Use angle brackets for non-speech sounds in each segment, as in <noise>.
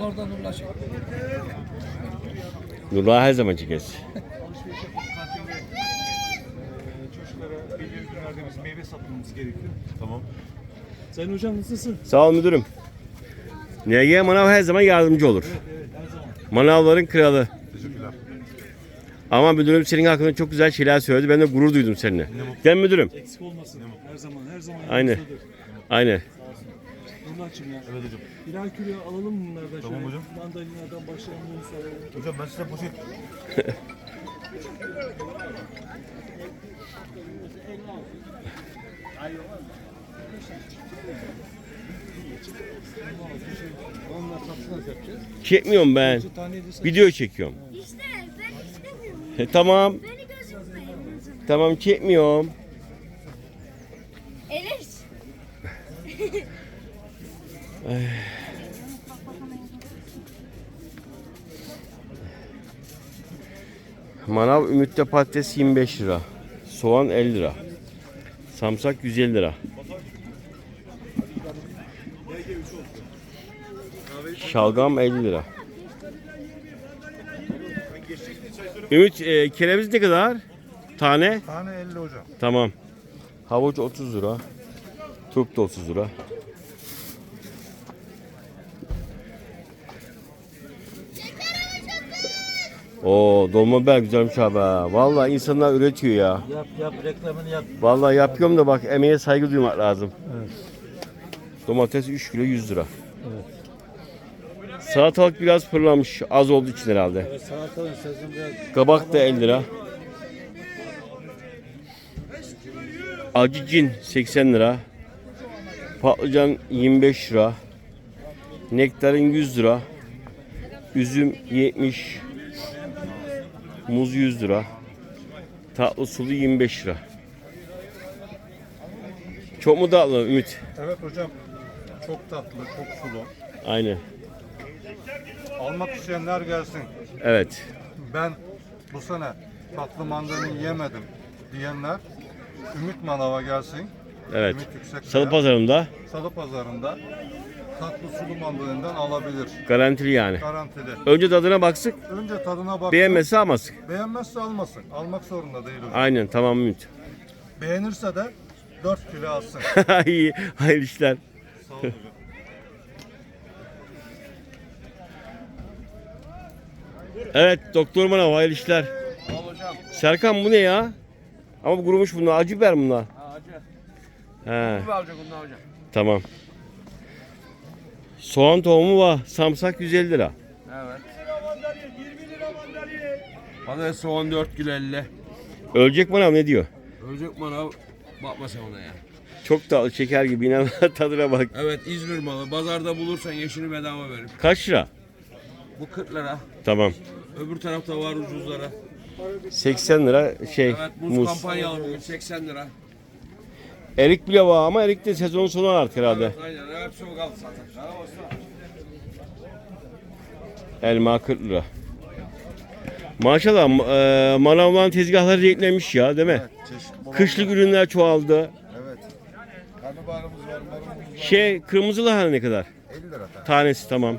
Oradan ulaşın. Nurullah her zaman çekeriz. çocuklara belirli günlerde biz meyve satmamız gerekiyor. Tamam. Sayın hocam nasılsın? Sağ ol müdürüm. NG Manav her zaman yardımcı olur. Evet her zaman. Manavların kralı. Teşekkürler. Ama müdürüm senin hakkında çok güzel şeyler söyledi. Ben de gurur duydum seninle. Değil mi müdürüm? Eksik olmasın. Her zaman her zaman Aynen. yanımızdadır. Aynen. Nurullah ya. Evet hocam. Birer kilo alalım mı bunlardan Tamam şöyle? hocam. Mandalinadan başlayalım bunu soralım. Hocam ben size poşet Onlar satın nasıl yapacağız? Çekmiyorum ben. De Video çekiyorum. İşte ben istemiyorum. E, tamam. Beni gözükmeyin. Tamam çekmiyorum. Enes. <laughs> Manav Ümit'te patates 25 lira. Soğan 50 lira. Samsak 150 lira. Şalgam 50 lira. Ümit e, kereviz ne kadar? Tane? tane 50 hocam. Tamam. Havuç 30 lira. Turp da 30 lira. Oo dolma biber güzelmiş abi. ha. Vallahi insanlar üretiyor ya. Yap yap reklamını yap. Vallahi yapıyorum da bak emeğe saygı duymak lazım. Domates 3 kilo 100 lira. Salatalık biraz fırlamış. Az olduğu için herhalde. Evet, salatanın sezonu biraz Kabak da 50 lira. Acı cin 80 lira. Patlıcan 25 lira. Nektarin 100 lira. Üzüm 70. Muz 100 lira. Tatlı sulu 25 lira. Çok mu tatlı Ümit? Evet hocam. Çok tatlı, çok sulu. Aynen. Almak isteyenler gelsin. Evet. Ben bu sene tatlı mandalini yemedim diyenler Ümit Manav'a gelsin. Evet. Ümit Salı pazarında Salı pazarında tatlı sulu mandalinden alabilir. garantili yani. Garantili. Önce tadına baksın. Önce tadına bak. Beğenmezse almasın. Beğenmezse almasın. Almak zorunda değil hocam. Aynen tamam Ümit. Beğenirse de 4 kilo alsın. <laughs> İyi, hayırlı işler. Sağ olun hocam. Evet doktor bana hayırlı işler. Serkan bu ne ya? Ama bu kurumuş bunlar. Acı biber bunlar. acı. He, alacak bunlar hocam? tamam. Soğan tohumu var. Samsak 150 lira. Evet. Patates soğan 4 kilo 50. Ölecek bana ne diyor? Ölecek manav bakma sen ona ya. Çok tatlı şeker gibi inan <laughs> tadına bak. Evet İzmir malı. Pazarda bulursan yeşini bedava veririm. Kaç lira? Bu 40 lira. Tamam. Öbür tarafta var ucuzlara. 80 lira şey Evet muz, muz. kampanyalı bugün 80 lira. Erik bile var ama erik de sezon sonu artık herhalde. Evet aynen. Hepsi o kaldı zaten. Elma 40 lira. Maşallah e, manavların tezgahları renklenmiş ya değil mi? Kışlık ürünler çoğaldı. Evet. Karnabaharımız var, marulumuz var. Şey kırmızı lahana ne kadar? 50 lira tane. Tanesi tamam.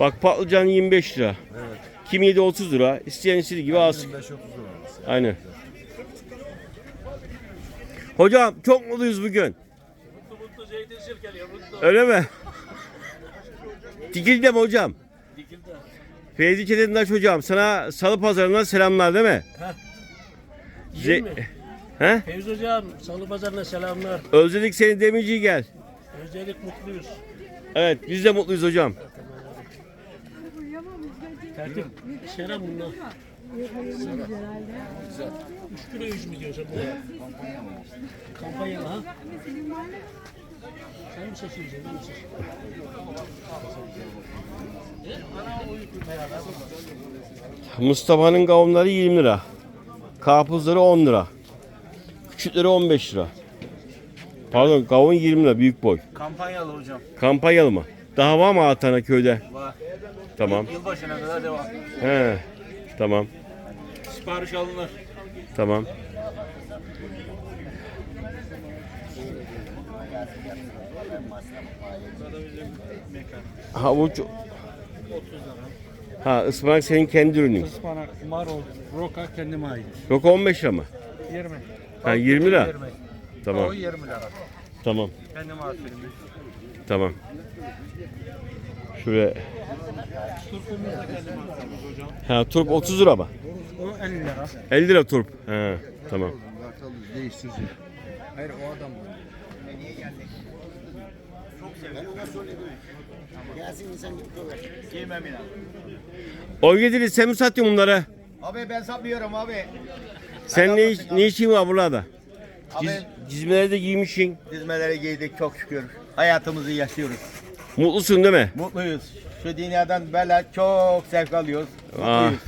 Bak patlıcan 25 lira. Evet. Kimi yedi 30 lira. İsteyen istediği gibi alsın. 25-30 lira. Aynen. Hocam çok mutluyuz bugün. Öyle mi? Dikilde mi hocam? Feyzi Çetindaş hocam sana salı pazarından selamlar değil mi? Değil Ze- mi? He? Fevzi Hocam, Salı Pazarı'na selamlar. Özledik seni Demirci'yi gel. Özellik mutluyuz. Evet biz de mutluyuz hocam. Tertip, selam bunlar. Güzel. 3 kilo 100 milyon sen buraya. Kampanyalı ha? Sen mi seçiyorsun? Ben mi seçiyorum? Mustafa'nın kavunları 20 lira. Karpuzları 10 lira. Küçükleri 15 lira. Pardon kavun 20 lira büyük boy. Kampanyalı hocam. Kampanyalı mı? Daha var mı Atana köyde? Var. Tamam. Yılbaşına kadar devam. He. Tamam. Sipariş alınır. Tamam. Havuç Ha ıspanak senin kendi ürünün. Ispanak, marul, roka kendime ait. Yok 15 lira mı? 20. Ha 20 lira. 20. Tamam. O 20 lira. Tamam. Kendime ait. Tamam. Şuraya. Ha turp 30 lira mı? O 50 lira. 50 lira turp. Ha tamam. O yedili sen mi satıyorsun bunları? Abi ben satmıyorum abi. Sen ne, iş, ne işin var burada? Abi Ciz, cizmeleri de giymişsin. dizmeleri giydik çok şükür. Hayatımızı yaşıyoruz. Mutlusun değil mi? Mutluyuz. Şu dünyadan böyle çok zevk alıyoruz. Ah. Mutluyuz.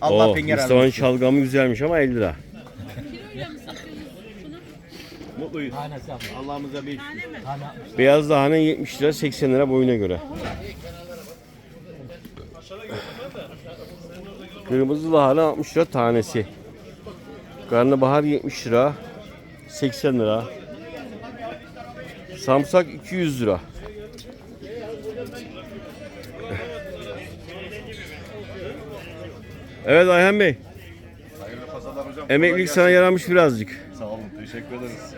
Allah Oo, razı Mustafa'nın olsun. şalgamı güzelmiş ama 50 lira. Mutluyuz. Allah'ımıza bir şükür. Beyaz lahana 70 lira 80 lira boyuna göre. Kırmızı lahana 60 lira tanesi. Karnabahar 70 lira 80 lira. Samsak 200 lira. Evet Ayhan Bey. Emeklilik sana yaramış birazcık. Sağ olun. Teşekkür ederiz.